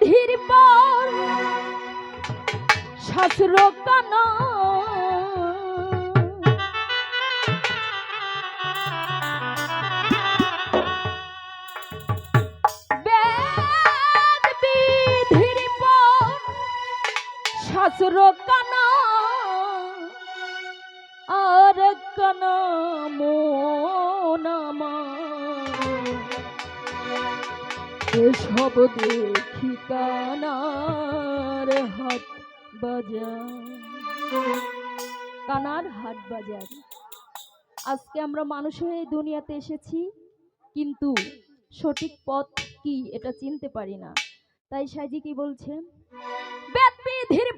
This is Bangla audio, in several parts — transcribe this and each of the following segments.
বিধির পর শাস্ত্র কানা। শাস্ত্র কানা। আর কানা মন আমার। এসব দেখি কানার হাট বাজার কানার হাট বাজার আজকে আমরা মানুষ হয়ে দুনিয়াতে এসেছি, কিন্তু সঠিক পথ কি এটা চিনতে পারি না। তাই সাজি কি বলছেন? বেদ বিধির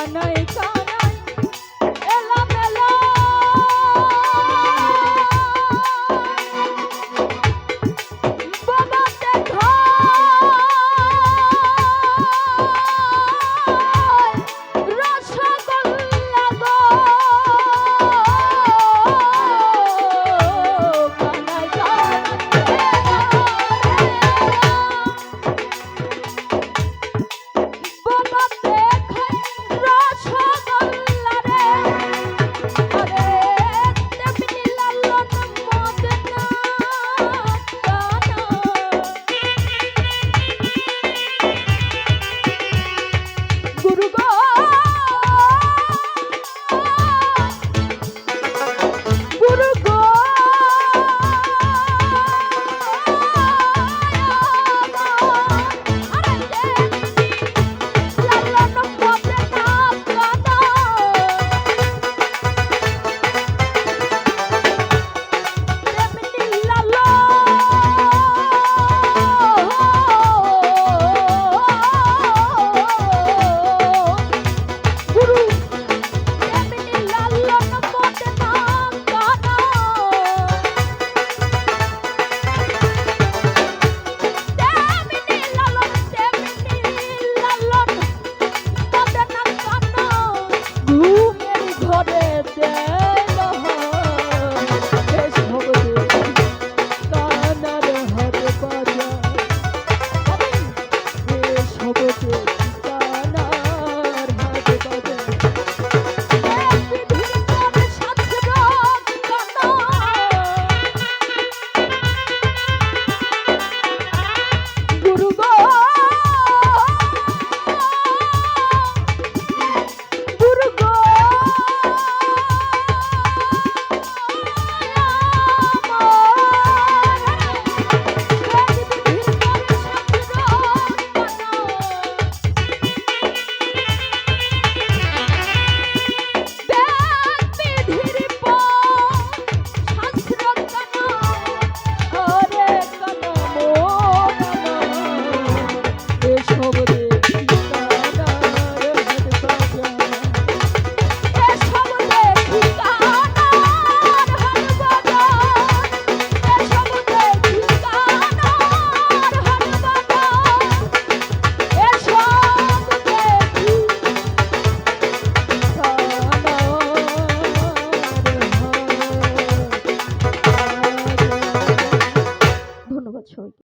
I know it's Anaika.